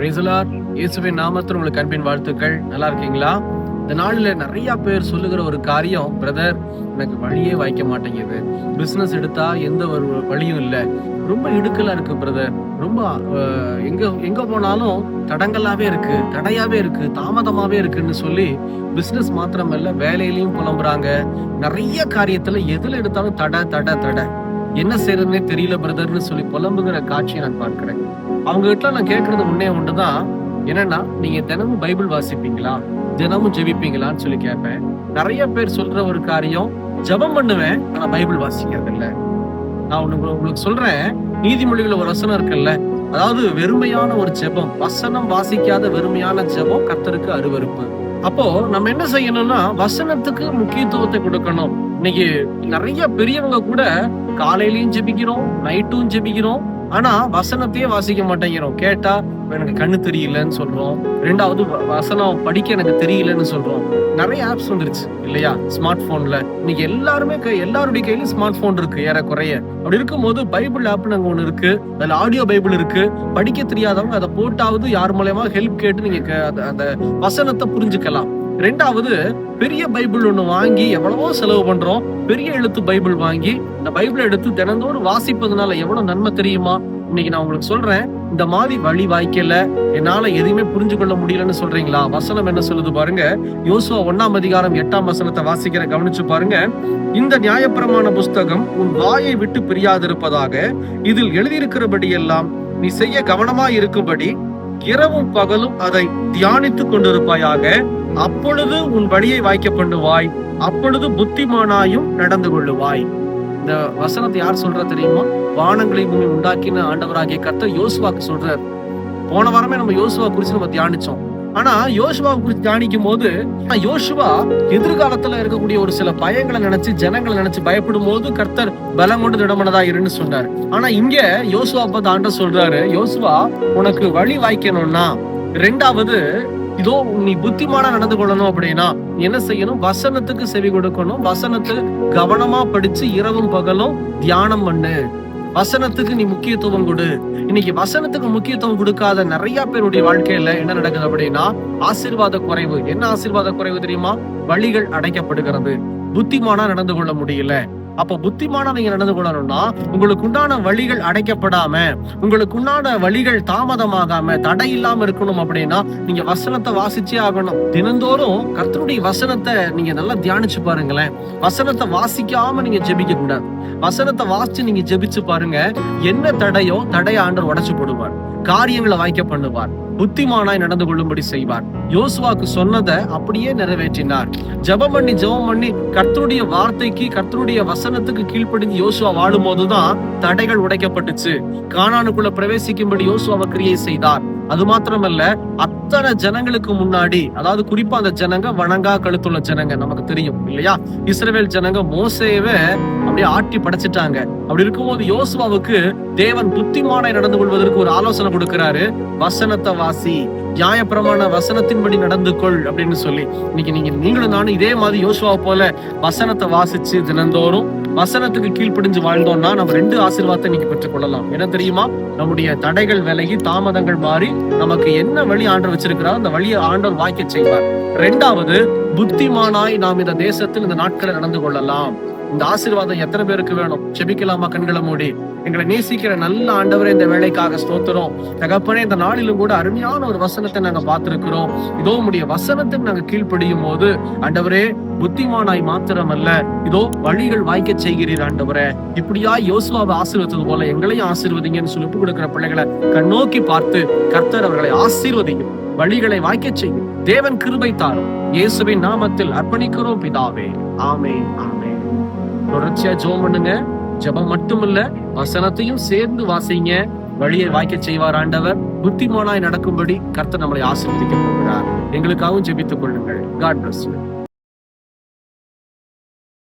பிரேசலார் இயேசுவின் நாமத்தில் உங்களுக்கு அன்பின் வாழ்த்துக்கள். நல்லா இருக்கீங்களா? இந்த நாளில் நிறைய பேர் சொல்லுகிற ஒரு காரியம் பிரதர் எனக்கு வழியே வாய்க்க மாட்டேங்குது. பிஸ்னஸ் எடுத்தா எந்த ஒரு வழியும் இல்லை. ரொம்ப இடுக்கலா இருக்கு பிரதர். ரொம்ப எங்க எங்க போனாலும் தடங்களாவே இருக்கு தடையாவே இருக்கு தாமதமாவே இருக்குன்னு சொல்லி பிஸ்னஸ் மாத்திரமல்ல வேலையிலையும் புலம்புறாங்க. நிறைய காரியத்துல எதுல எடுத்தாலும் தடை தடை தடை. என்ன செய்யறதுனே தெரியல பிரதர்னு சொல்லி புலம்புகிற காட்சியை நான் பார்க்கிறேன். அவங்க கிட்ட நான் கேட்கறது ஒண்ணே ஒன்றுதான். என்னன்னா நீங்க தினமும் பைபிள் வாசிப்பீங்களா? தினமும் ஜெபிப்பீங்களான்னு சொல்லி கேட்பேன். நிறைய பேர் சொல்ற ஒரு காரியம் ஜெபம் பண்ணுவேன் ஆனா பைபிள் வாசிக்கிறது இல்ல நான் உனக்கு உங்களுக்கு சொல்றேன் நீதிமொழிகள் ஒரு வசனம் இருக்குல்ல அதாவது வெறுமையான ஒரு ஜெபம் வசனம் வாசிக்காத வெறுமையான ஜெபம் கத்தருக்கு அருவருப்பு. அப்போ நம்ம என்ன செய்யணும்னா வசனத்துக்கு முக்கியத்துவத்தை கொடுக்கணும். இன்னைக்கு நிறைய பெரியவங்க கூட காலையிலயும் ஜெபிக்கிறோம் நைட்டும் ஜெபிக்கிறோம். ஆனா வசனத்தையே வாசிக்க மாட்டேங்கிறோம். கேட்டா எனக்கு கண்ணு தெரியலன்னு சொல்றோம். ரெண்டாவது வசனம் படிக்க எனக்கு தெரியலன்னு சொல்றோம். நிறைய ஆப்ஸ் வந்துருச்சு இல்லையா? ஸ்மார்ட் போன்ல இன்னைக்கு எல்லாருமே எல்லாருடைய கையிலும் ஸ்மார்ட் போன் இருக்கு ஏறக்குறைய. அப்படி இருக்கும்போது பைபிள் ஆப்னு அங்க ஒண்ணு இருக்கு. அதுல ஆடியோ பைபிள் இருக்கு. படிக்க தெரியாதவங்க அதை போட்டாவது யார் மூலயமா ஹெல்ப் கேட்டு நீங்க அந்த வசனத்தை புரிஞ்சுக்கலாம். ரெண்டாவது பெரிய பைபிள் ஒன்று வாங்கி எவ்வளவோ செலவு பண்றோம். பெரிய எழுத்து பைபிள் வாங்கி இந்த பைபிளை எடுத்து தினந்தோறும் வாசிப்பதுனால எவ்வளவு நன்மை தெரியுமா? இன்னைக்கு நான் உங்களுக்கு சொல்றேன் இந்த மாதிரி வழி வாய்க்கல என்னால எதையுமே புரிஞ்சு கொள்ள முடியலன்னு சொல்றீங்களா? வசனம் என்ன சொல்லுது பாருங்க யோசுவா ஒன்னாம் அதிகாரம் எட்டாம் வசனத்தை வாசிக்கிற கவனிச்சு பாருங்க. இந்த நியாயப்பிரமாண புஸ்தகம் உன் வாயை விட்டு பிரியாதிருப்பதாக இதில் எழுதியிருக்கிறபடி எல்லாம் நீ செய்ய கவனமாய் இருக்கும்படி இரவும் பகலும் அதை தியானித்துக் கொண்டிருப்பாயாக. அப்பொழுது உன் வழியை வாய்க்க பண்ணுவாய். அப்பொழுது புத்திமானாயும் நடந்து கொள்ளுவாய். இந்த வசனத்தை யார் சொல்றா தெரியுமா? வானங்களை பூமி உண்டாக்கின ஆண்டவராகிய கர்த்தர் யோசுவாக்கு சொல்றார். போன வாரமே நம்ம யோசுவா குறிச்சு நம்ம தியானிச்சோம். ஆனா யோசுவா குறித்து தியானிக்கும் போது யோசுவா எதிர்காலத்துல இருக்கக்கூடிய ஒரு சில பயங்களை நினைச்சு ஜனங்களை நினைச்சு பயப்படும் போது கர்த்தர் பலம் கொண்டு திடமனதா இருன்னு சொன்னார். ஆனா இங்க யோசுவா பார்த்து ஆண்ட சொல்றாரு யோசுவா உனக்கு வழி வாய்க்கணும்னா ரெண்டாவது இதோ நீ புத்திமானா நடந்து கொள்ளணும் அப்படின்னா என்ன செய்யணும்? வசனத்துக்கு செவி கொடுக்கணும். வசனத்தை கவனமா படிச்சு இரவும் பகலும் தியானம் பண்ணு. வசனத்துக்கு நீ முக்கியத்துவம் கொடு. இன்னைக்கு வசனத்துக்கு முக்கியத்துவம் கொடுக்காத நிறைய பேருடைய வாழ்க்கையில என்ன நடக்குது அப்படின்னா ஆசீர்வாத குறைவு. என்ன ஆசீர்வாத குறைவு தெரியுமா? வழிகள் அடைக்கப்படுகிறது. புத்திமானா நடந்து கொள்ள முடியல. அப்ப புத்திமானவங்க நடந்து கொள்ளணும்னா உங்களுக்கு உண்டான வழிகள் அடைக்கப்படாம உங்களுக்கு உண்டான வழிகள் தாமதமாகாம தடை இல்லாம இருக்கணும் அப்படின்னா நீங்க வசனத்தை வாசிச்சே ஆகணும். தினந்தோறும் கர்த்தருடைய வசனத்தை நீங்க நல்லா தியானிச்சு பாருங்களேன். வசனத்தை வாசிக்காம நீங்க ஜெபிக்க கூடாது. வசனத்தை வாசிச்சு நீங்க ஜெபிச்சு பாருங்க என்ன தடையோ தடைய ஆண்டவர் உடைச்சு போடுவார். காரியங்களை வாய்க்க பண்ணுவார். புத்திமானாய் நடந்து கொள்ளும்படி செய்வார். யோசுவாக்கு சொன்னதை அப்படியே நிறைவேற்றினார். ஜெபம் பண்ணி ஜெபம் பண்ணி கர்த்தருடைய வார்த்தைக்கு கர்த்தருடைய வசனத்துக்கு கீழ்ப்படிந்து யோசுவா வாழும் போதுதான் தடைகள் உடைக்கப்பட்டுச்சு. காணானுக்குள்ள பிரவேசிக்கும்படி யோசுவாவை கிரியை செய்தார். அது மாத்திரமல்ல அத்தனை ஜனங்களுக்கு முன்னாடி அதாவது குறிப்பா அந்த ஜனங்க வணங்கா கழுத்துள்ள ஜனங்க நமக்கு தெரியும் இல்லையா? இஸ்ரவேல் ஜனங்க மோசேவே அப்படியே ஆட்டி படைச்சிட்டாங்க. அப்படி இருக்கும்போது யோசுவாவுக்கு தேவன் புத்திமானை நடந்து கொள்வதற்கு ஒரு ஆலோசனை கொடுக்கிறாரு. வசனத்தை வாசி நியாயப்பிரமாண வசனத்தின்படி நடந்து கொள் அப்படின்னு சொல்லி. இன்னைக்கு நீங்க நீங்களும் நானும் இதே மாதிரி யோசுவா போல வசனத்தை வாசிச்சு தினந்தோறும் வசனத்துக்கு கீழ்ப்படிஞ்சு வாழ்ந்தோம்னா நம்ம ரெண்டு ஆசீர்வாதத்தை இன்னைக்கு பெற்றுக் கொள்ளலாம் என்ன தெரியுமா? நம்முடைய தடைகள் விலகி தாமதங்கள் மாறி நமக்கு என்ன வழி ஆண்டவர் வச்சிருக்கிறா அந்த வழியை ஆண்டவர் வாய்க்க செய்வார். ரெண்டாவது புத்திமானாய் நாம் இந்த தேசத்தில் இந்த நாட்களை நடந்து கொள்ளலாம். இந்த ஆசீர்வாதம் எத்தனை பேருக்கு வேணும்? செபிக்கலாமா கண்களை மூடி? எங்களை நேசிக்கிற நல்ல ஆண்டவரே இந்த வேலைக்காக ஸ்தோத்திரம். தகப்பனே இந்த நாளிலும் கூட அருமையான ஒரு வசனத்தை நாங்க பார்த்திருக்கிறோம். இதோ உடைய வசனத்துக்கு நாங்க கீழ்ப்படியும் போது ஆண்டவரே புத்திமானாய் மாத்திரமல்ல இதோ வழிகள் வாய்க்க செய்கிறீர் ஆண்டவரே. இப்படியா யோசுவாவை ஆசீர்வதித்தது போல எங்களையும் ஆசீர்வதிங்கன்னு சொல்லி கொடுக்கிற பிள்ளைகளை கண்ணோக்கி பார்த்து கர்த்தர் அவர்களை ஆசீர்வதியும் வழிகளை வாய்க்க செய்யும். தேவன் கிருபை தாரும். இயேசுவின் நாமத்தில் அர்ப்பணிக்கிறோம் பிதாவே. ஆமே ஆமே தொடர்ச்சியா ஜெபம் பண்ணுங்க. ஜெபம் மட்டும் இல்ல வசனத்தையும் சேர்ந்து வாசிங்க. வழியை வாய்க்க செய்வார் ஆண்டவர். புத்திமானாய் நடக்கும்படி கர்த்தர் நம்மளை ஆசீர்வதிக்க போகிறார். எங்களுக்காகவும் ஜெபித்துக் கொள்ளுங்கள். God plus